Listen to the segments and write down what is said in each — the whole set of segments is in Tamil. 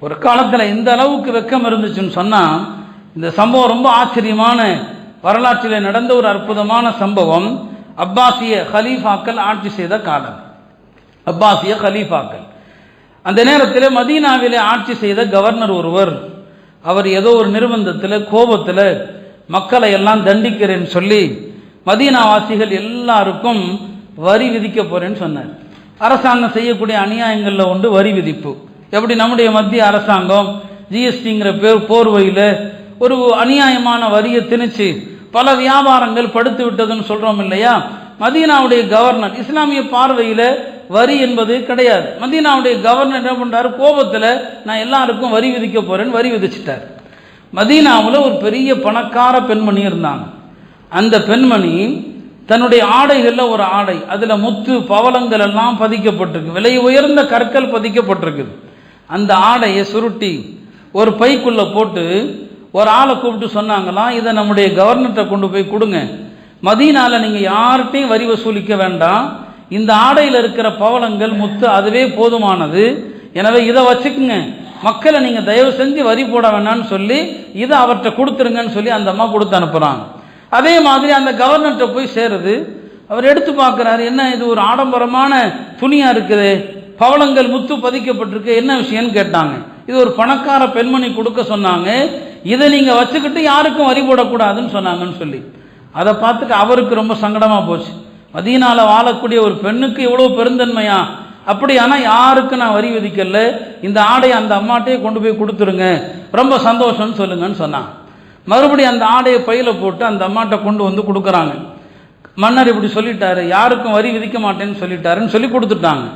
ஒரு காலத்தில் இந்த அளவுக்கு வெக்கம் இருந்துச்சுன்னு சொன்னால் இந்த சம்பவம் ரொம்ப ஆச்சரியமான வரலாற்றில் நடந்த ஒரு அற்புதமான சம்பவம். அப்பாசிய ஹலீஃபாக்கள் ஆட்சி செய்த காலம். அப்பாசிய ஹலீஃபாக்கள். அந்த நேரத்தில் மதீனாவிலே ஆட்சி செய்த கவர்னர் ஒருவர் அவர் ஏதோ ஒரு நிர்பந்தத்தில் கோபத்தில் மக்களை எல்லாம் தண்டிக்கிறேன்னு சொல்லி மதீனாவாசிகள் எல்லாருக்கும் வரி விதிக்க போகிறேன்னு சொன்னார். அரசாங்கம் செய்யக்கூடிய அநியாயங்களில் ஒன்று வரி விதிப்பு. எப்படி நம்முடைய மத்திய அரசாங்கம் ஜிஎஸ்டிங்கிற பேர் போர்வையில் ஒரு அநியாயமான வரியை திணிச்சு பல வியாபாரங்கள் படுத்து விட்டதுன்னு சொல்கிறோம் இல்லையா? மதீனாவுடைய கவர்னர் இஸ்லாமிய பார்வையில் வரி என்பது கிடையாது. மதீனாவுடைய கவர்னர் என்ன பண்ணுறாரு கோபத்தில் நான் எல்லாருக்கும் வரி விதிக்க போகிறேன்னு வரி விதிச்சிட்டார். மதீனாவில் ஒரு பெரிய பணக்கார பெண்மணி இருந்தாங்க. அந்த பெண்மணி தன்னுடைய ஆடைகளில் ஒரு ஆடை அதில் முத்து பவளங்கள் எல்லாம் பதிக்கப்பட்டிருக்கு. விலை உயர்ந்த கற்கள் பதிக்கப்பட்டிருக்குது. அந்த ஆடையை சுருட்டி ஒரு பைக்குள்ளே போட்டு ஒரு ஆளை கூப்பிட்டு சொன்னாங்களாம் இதை நம்முடைய கவர்னர்கிட்ட கொண்டு போய் கொடுங்க. மதியனால் நீங்கள் யார்கிட்டையும் வரி வசூலிக்க வேண்டாம். இந்த ஆடையில் இருக்கிற பவளங்கள் முத்து அதுவே போதுமானது. எனவே இதை வச்சுக்குங்க. மக்களை நீங்கள் தயவு செஞ்சு வரி போட வேண்டாம்னு சொல்லி இதை அவர்கிட்ட கொடுத்துருங்கன்னு சொல்லி அந்த அம்மா கொடுத்து அனுப்புகிறாங்க அதே மாதிரி அந்த கவர்னர்கிட்ட போய் சேருது. அவர் எடுத்து பார்க்குறாரு என்ன இது ஒரு ஆடம்பரமான துணியாக இருக்குது? பவளங்கள் முத்து பதிக்கப்பட்டிருக்கு. என்ன விஷயம்னு கேட்டாங்க. இது ஒரு பணக்கார பெண்மணி கொடுக்க சொன்னாங்க. இதை நீங்கள் வச்சுக்கிட்டு யாருக்கும் வரி போடக்கூடாதுன்னு சொன்னாங்கன்னு சொல்லி. அதை பார்த்துட்டு அவருக்கு ரொம்ப சங்கடமாக போச்சு. மதியனால் வாழக்கூடிய ஒரு பெண்ணுக்கு இவ்வளோ பெருந்தன்மையா? அப்படியானா யாருக்கு நான் வரி விதிக்கல? இந்த ஆடையை அந்த அம்மாட்டையே கொண்டு போய் கொடுத்துருங்க. ரொம்ப சந்தோஷம்னு சொல்லுங்கன்னு சொன்னான். மறுபடியும் அந்த ஆடையை பையில போட்டு அந்த அம்மாட்ட கொண்டு வந்து கொடுக்குறாங்க. மன்னர் இப்படி சொல்லிட்டாரு. யாருக்கும் வரி விதிக்க மாட்டேன்னு சொல்லிட்டாருன்னு சொல்லி கொடுத்துட்டாங்க.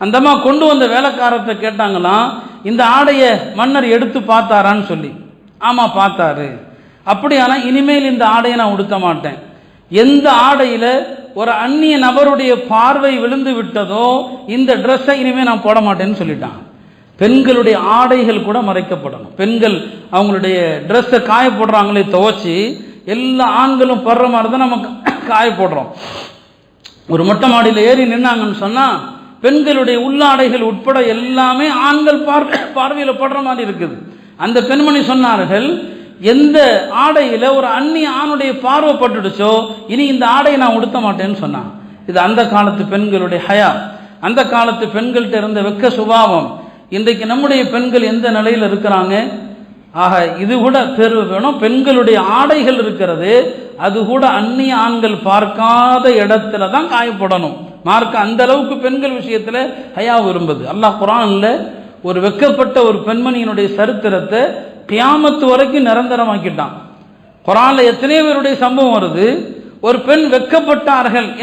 அந்தம்மா கொண்டு வந்த வேலைக்காரத்தை கேட்டாங்களாம் இந்த ஆடையை மன்னர் எடுத்து பார்த்தாரான்னு சொல்லி. ஆமாம் பார்த்தாரு. அப்படியானால் இனிமேல் இந்த ஆடையை நான் உடுத்த மாட்டேன். எந்த ஆடையில் ஒரு அந்நிய நபருடைய பார்வை விழுந்து விட்டதோ இந்த ட்ரெஸ்ஸை இனிமேல் நான் போட மாட்டேன்னு சொல்லிட்டான். பெண்களுடைய ஆடைகள் கூட மறைக்கப்படணும். பெண்கள் அவங்களுடைய ட்ரெஸ்ஸை காய போடுறாங்களே துவச்சி எல்லா ஆண்களும் படுற மாதிரி தான் நம்ம காய போடுறோம். ஒரு மொட்டை மாடியில் ஏறி நின்னாங்கன்னு சொன்னால் பெண்களுடைய உள்ளாடைகள் உட்பட எல்லாமே ஆண்கள் பார்வை பார்வையில் படுற மாதிரி இருக்குது. அந்த பெண்மணி சொன்னார்கள் எந்த ஆடையில் ஒரு அந்நிய ஆணுடைய பார்வை பட்டுடுச்சோ இனி இந்த ஆடையை நான் உடுத்த மாட்டேன்னு சொன்னான். இது அந்த காலத்து பெண்களுடைய ஹயா. அந்த காலத்து பெண்கள்கிட்ட இருந்த வெக்க சுபாவம். இன்றைக்கு நம்முடைய பெண்கள் எந்த நிலையில் இருக்கிறாங்க? ஆக இது கூட தேர்வு வேணும். பெண்களுடைய ஆடைகள் இருக்கிறது அது கூட அந்நிய ஆண்கள் பார்க்காத இடத்துல தான் காயப்படணும். மார்க்க அந்த அளவுக்கு பெண்கள் விஷயத்தில் ஹயா விரும்புது. அல்லாஹ் குரான்ல ஒரு வெக்கப்பட்ட ஒரு பெண்மணியினுடைய சரித்திரத்தை கியாமத்து வரைக்கும் நிரந்தரமாக்கிட்டான். குரான்ல எத்தனையோ பேருடைய சம்பவம் வருது. ஒரு பெண் வெக்கப்பட்டார்கள்